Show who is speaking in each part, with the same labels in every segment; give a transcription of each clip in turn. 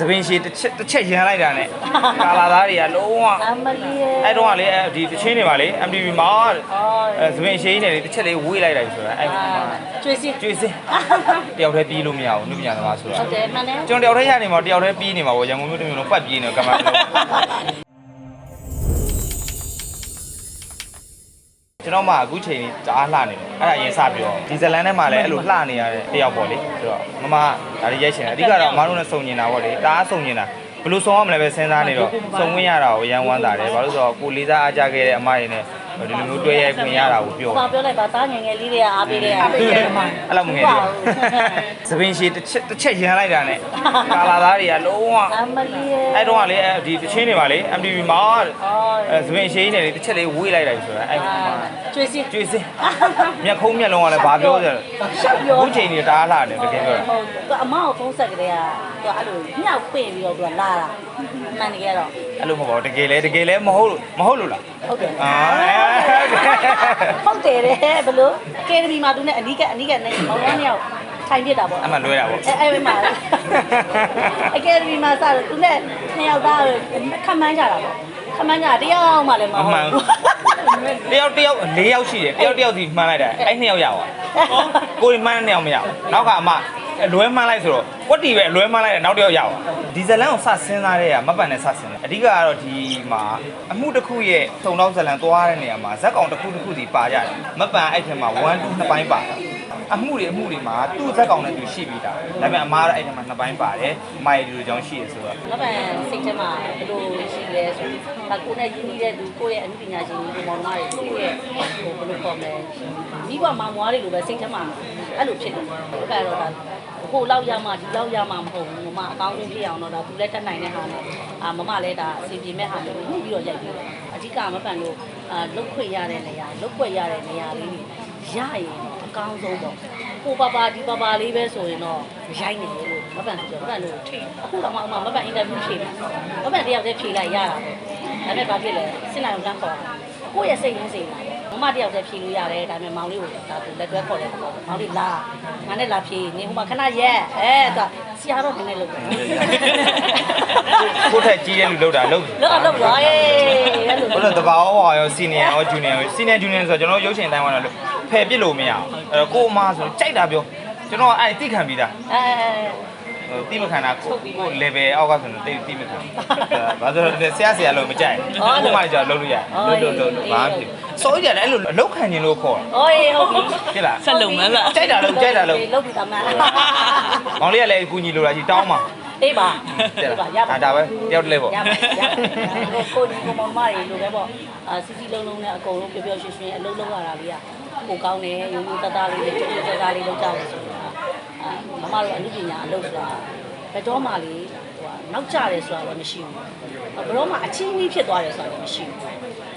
Speaker 1: သပင်ရှည်တစ်ချက်တစ်ချက်ရန်လိုက်တာနဲ့ကာလာသားတွေကလုံးဝ
Speaker 2: အမလီရဲ့
Speaker 1: အဲ့တော့ကလေအဲ့ဒီတချင်းတွေပါလေ MTV မှာတဲ့
Speaker 2: အော်
Speaker 1: အဲသပင်ရှည်နဲ့လေတစ်ချက်လေးဝေးလိုက်တာဆိုတာအဲ့
Speaker 2: အာကျွေးစီ
Speaker 1: ကျွေးစင်းတယောက်တည်းပြီးလို့မရဘူးနုပညာသမားဆိုတာ
Speaker 2: ဟုတ်တယ်မှန်တယ်
Speaker 1: ကျွန်တော်တယောက်တည်းရနေမှာတယောက်တည်းပြီးနေမှာပေါ့ရန်ကုန်မြို့တစ်မြို့လုံးပတ်ပြေးနေကမ္ဘာလုံး ကျွန်တော်မှအခုချိန်ကြီးတအားလှနေတယ်အဲ့ဒါအရင်စပြောဒီဇလန်ထဲမှာလည်းအဲ့လိုလှနေရတဲ့တယောက်ပေါ့လေဆိုတော့မမဒါလေးရိုက်ချင်တယ်အဓိကတော့အမတို့နဲ့စုံညင်တာပေါ့လေတအားစုံညင်တာဘယ်လိုဆုံးရမလဲပဲစဉ်းစားနေတော့စုံဝင်ရတာကိုရန်ဝမ်းတာတယ်ဘာလို့ဆိုတော့ကိုလေးစားအားကြခဲ့တဲ့အမတွေနဲ့ဒီလိုမျိုးတွေ့ရိုက်ခွင့်ရတာကိုပြော
Speaker 2: ဘာပြောလိုက်ပါသားငယ်ငယ်လေးတွေကအားပေးတဲ့အားပေးတဲ့မှာ
Speaker 1: အဲ့လိုမငယ်သေးဘူးသပင်ရှည်တစ်ချက်တစ်ချက်ရန်လိုက်တာနဲ့ကာလာသားတွေကလုံးဝ
Speaker 2: အမလီရဲ့
Speaker 1: အဲ့တော့ကလေဒီတချင်းတွေပါလေ MTV မှာတဲ့
Speaker 2: အော်
Speaker 1: အဲသပင်ရှည်နဲ့လေတစ်ချက်လေးဝေးလိုက်တာဆိုတာအဲ့
Speaker 2: ကျွေးစီ
Speaker 1: ကျွေးစင်းမျက်ခုံးမျက်လုံးကလည်းဘာပြောကြလဲ
Speaker 2: ရှောက်ပြော
Speaker 1: အခုချိန်ကြီးတအားလာတယ်တကယ်ပြောတာ
Speaker 2: ဟုတ်သူအမကိုဖုန်းဆက်ကလေးကသူအဲ့လိုညောက်ပင့်ပြီးတော့သူကလာတာမှန်တကယ်တော့
Speaker 1: အဲ့လိုမဟုတ်ပါဘူးတကယ်လဲတကယ်လဲမဟုတ်လို့မဟုတ်လို့လား
Speaker 2: ဟုတ်တယ်
Speaker 1: အာ
Speaker 2: ဟုတ်တယ်တဲ့ဘယ်လိုကယ်ဒမီမှာသူနဲ့အနီးကအနီးကနဲ့မောင်ရမ်းရောက်ထိုင်ပြစ်တာပေါ့
Speaker 1: အမှလွဲတာပေါ့
Speaker 2: အဲအဲ့မှာအကယ်ဒမီမှာစတော့သူနဲ့နှစ်ယောက်သားခမန်းကြတာပေါ့ခမန်းကြတယောက်မှလည်းမ
Speaker 1: အ
Speaker 2: ဟုတ်
Speaker 1: မှန်တယောက်တယောက်၄ယောက်ရှိတယ်တယောက်တယောက်စီမှန်းလိုက်တာအဲ့နှစ်ယောက်ရပါကိုယ်မှန်းတဲ့နှစ်ယောက်မရဘူးနောက်ကအမ အလွဲမှန်းလိုက်ဆိုတော့ကွက်တီပဲအလွဲမှန်းလိုက်တယ်နောက်တစ်ယောက်ရပါဒီဇလန်ကိုစစဉ်းစားတဲ့ကမပန်နဲ့စစဉ်းတယ်အဓိကကတော့ဒီမှာအမှုတစ်ခုရဲ့ထုံတော့ဇလန်သွားတဲ့နေရာမှာဇက်ကောင်တစ်ခုတစ်ခုစီပါရတယ်မပန်အဲ့ထဲမှာ1 2နှစ်ပိုင်းပါတယ်အမှုတွေအမှုတွေမှာသူ့ဇက်ကောင်နဲ့သူရှိပြီးတာဒါပေမဲ့အမားတော့အဲ့ထဲမှာနှစ်ပိုင်းပါတယ်မိုင်ဒီလိုကြောင့်ရှိရဆိုတော့
Speaker 2: မပန်စိတ်ထဲမှာဘယ်လိုရှိ လဲဆိုတော့ကိုယ်နဲ့ရင်းနှီးတဲ့သူကိုယ့်ရဲ့အမှုပညာရှင်ကိုမောင်နှမတွေကိုယ့်ရဲ့ဟိုဘယ်လိုခေါ်မလဲမိဘမောင်မွားတွေလိုပဲစိတ်ထဲမှာအဲ့လိုဖြစ်တယ်အဲ့ကတော့ဒါဟိုလောက်ရမှဒီလောက်ရမှမဟုတ်ဘူးမမအကောင်းဆုံးဖြစ်အောင်တော့ဒါသူလည်းတက်နိုင်တဲ့ဟာနဲ့အာမမလည်းဒါအစီအပြေမဲ့ဟာမျိုးပြီးတော့ရိုက်ပြီးအဓိကမပန်လို့အာလုတ်ခွေရတဲ့နေရာလုတ်ခွေရတဲ့နေရာလေးတွေရရင်အကောင်းဆုံးပေါ့ကိုပါပါဒီပါပါလေးပဲဆိုရင်တော့ရိုက်နေလို့ မပန်ဆိုတော့မပန်လို့ထိအခုတော့မှအမမပန်အင်တာဗျူးဖြေတယ်မပန်တယောက်တည်းဖြေလိုက်ရတာပဲဒါပေမဲ့ဘာဖြစ်လဲစစ်နိုင်အောင်လမ်းခေါ်တာကိုယ့်ရဲ့စိတ်ရင်းစိတ်လာမမတယောက်တည်းဖြေလို့ရတယ်ဒါပေမဲ့မောင်လေးကိုဒါသူလက်တွဲခေါ်တယ်ပေါ့မောင်လေးလာငါနဲ့လာဖြေနေဟိုမှာခဏရက်အဲသူဆရာတော့နည်းနည်းလုပ်တယ်
Speaker 1: ကိုယ့်ထက်ကြီးတဲ့လူလောက်တာလောက်
Speaker 2: လောက်လောက်ပါရဲ့အဲ့လို
Speaker 1: ဘလို့တဘာဝဝါရောစီနီယာရောဂျူနီယာရောစီနီယာဂျူနီယာဆိုတော့ကျွန်တော်ရုပ်ရှင်တိုင်းမှာတော့ဖယ်ပစ်လို့မရအောင်အဲ့တော့ကိုအမဆိုကြိုက်တာပြောကျွန်တော်အဲ့တိခံပြီးသား
Speaker 2: အဲ
Speaker 1: ဟို တိမခံတာကိုကို level အောက်ကဆိုတော့တိတိမခံဘာလို့လဲဆရာဆရာလို့မကြိုက်ဘူးဥပမာကြောင့်လုပ်လို့ရတယ်လုပ်လို့လုပ်ဘာဖြစ်ဆိုကြတယ်အဲ့လိုအလုတ်ခံခြင်းလို့ခေါ်
Speaker 2: တာအော်ဟေးဟုတ်ပြီ
Speaker 1: လား
Speaker 3: ဆက်လုံမလား
Speaker 1: ကြိုက်တာလို့ကြိုက်တာလို့
Speaker 2: လုပ်ပြီးသားမလား
Speaker 1: မောင်လေးကလည်းအကူကြီးလိုတာကြီးတောင်းပါ
Speaker 2: အေးပါ
Speaker 1: ဟု
Speaker 2: တ်ပါရပါ
Speaker 1: ဒါပဲတယောက်တလဲပေါ့
Speaker 2: ရပါရပါကိုဒီကိုမောင်မတွေလိုပဲပေါ့အာစီစီလုံးလုံးနဲ့အကုန်လုံးပျော်ပျော်ရွှင်ရွှင်အလုပ်လုပ်ရတာလေးကပိုကောင်းတယ်ရိုးရိုးသားသားလေးနဲ့ကြွကြွကြွကြွလေးလုပ်ကြတယ်ဆို မမတို့အမှုပညာအလုပ်ဆိုတာဘယ်တော့မှလေဟိုကနောက်ကျတယ်ဆိုတာလည်းမရှိဘူးဘယ်တော့မှအချင်းကြီးဖြစ်သွားတယ်ဆိုတာလည်းမရှိဘူး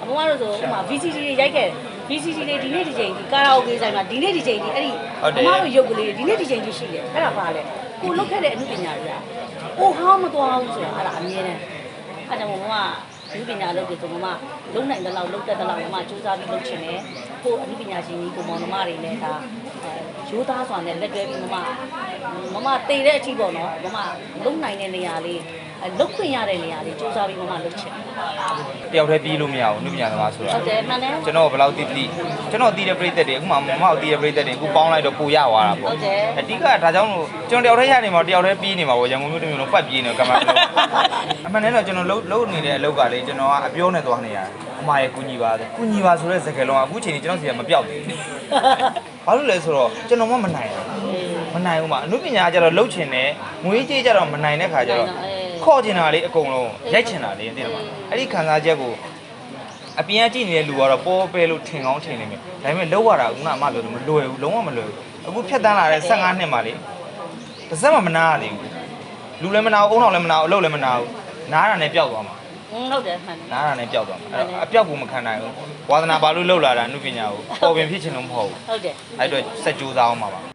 Speaker 2: အမမတို့ဆိုဥမာ VCD တွေရိုက်ခဲ့ VCD တွေဒီနေ့ဒီချိန်ဒီကာရာအိုကေဆိုင်မှာဒီနေ့ဒီချိန်ဒီအဲ့ဒီအမတို့ရုပ်ကလေးဒီနေ့ဒီချိန်ဒီရှိတယ်အဲ့ဒါပါလေကိုလုတ်ခဲ့တဲ့အမှုပညာတွေကကိုဟောင်းမသွားဘူးဆိုတာအဲ့ဒါအမြဲတမ်းအဲ့ဒါမို့မမ ဒီပညာလုပ်တယ်ဆိုမမလုံနိုင်တဲ့လောက်လုံတတ်တဲ့လောက်မမစူးစမ်းပြီးလုပ်ချင်တယ်ကိုအမှုပညာရှင်ကြီးကိုမောင်နှမတွေနဲ့ဒါရိုးသားစွာနဲ့လက်တွဲပြီးမမမမတည်တဲ့အထိပေါ့နော်မမလုံနိုင်တဲ့နေရာလေး လုတ်ခွင့်ရတဲ့နေရာလေးစူးစမ်းပြီးမမလုပ်ချင်
Speaker 1: တယောက်တည်းပြီးလို့မရဘူးနုပညာသမားဆိုတာ
Speaker 2: ဟုတ်တယ်မှန်တယ်
Speaker 1: ကျွန်တော်ဘယ်လောက်တိတိကျွန်တော်တီးတဲ့ပြိသက်တွေအခုမှမမကိုတီးတဲ့ပြိသက်တွေအခုပေါင်းလိုက်တော့ပိုရသွားတာပေါ့အဓိကဒါကြောင့်လို့ကျွန်တော်တယောက်တည်းရနေမှာတယောက်တည်းပြီးနေမှာပေါ့ရန်ကုန်မြို့တစ်မြို့လုံးပတ်ပြီးနေကမ္ဘာလုံးအမှန်တည်းတော့ကျွန်တော်လှုပ်လှုပ်နေတဲ့အလုပ်ကလေကျွန်တော်ကအပြောနဲ့သွားနေရတယ်အမရဲ့ကုညီပါကုညီပါဆိုတဲ့စကားလုံးကအခုချိန်ကြီးကျွန်တော်စီကမပြောက်သေးဘူးဘာလို့လဲဆိုတော့ကျွန်တော်မှမနိုင်ဘူးမနိုင်ဘူးမအမှုပညာကျတော့လှုပ်ချင်တယ်ငွေကြေးကျတော့မနိုင်တဲ့ခါကျတော့ ခေါ်ချင်တာလေအကုန်လုံးရိုက်ချင်တာလေသိတယ်မလားအဲ့ဒီခံစားချက်ကိုအပြင်ကကြည့်နေတဲ့လူကတော့ပေါ်ပဲလို့ထင်ကောင်းထင်နေမယ်ဒါပေမဲ့လောက်ရတာကခုနကအမပြောလို့မလွယ်ဘူးလုံးဝမလွယ်ဘူးအခုဖြတ်တန်းလာတဲ့15နှစ်မှာလေတစ်စက်မှမနာရသေးဘူးလူလည်းမနာဘူးအုံတော်လည်းမနာဘူးအလုပ်လည်းမနာဘူးနားတာနဲ့ပျောက်သွားမှာ
Speaker 2: ဟုတ်တယ်မှန်တယ်
Speaker 1: နားတာနဲ့ပျောက်သွားမှာအဲ့တော့အပျောက်ကိုမခံနိုင်ဘူးဝါသနာဘာလို့လောက်လာတာအမှုပညာကိုပေါ်ပင်ဖြစ်ချင်လို့မဟုတ်ဘူး
Speaker 2: ဟုတ်တယ်
Speaker 1: အဲ့တော့စက်ကြိုးစားအောင်ပါပါ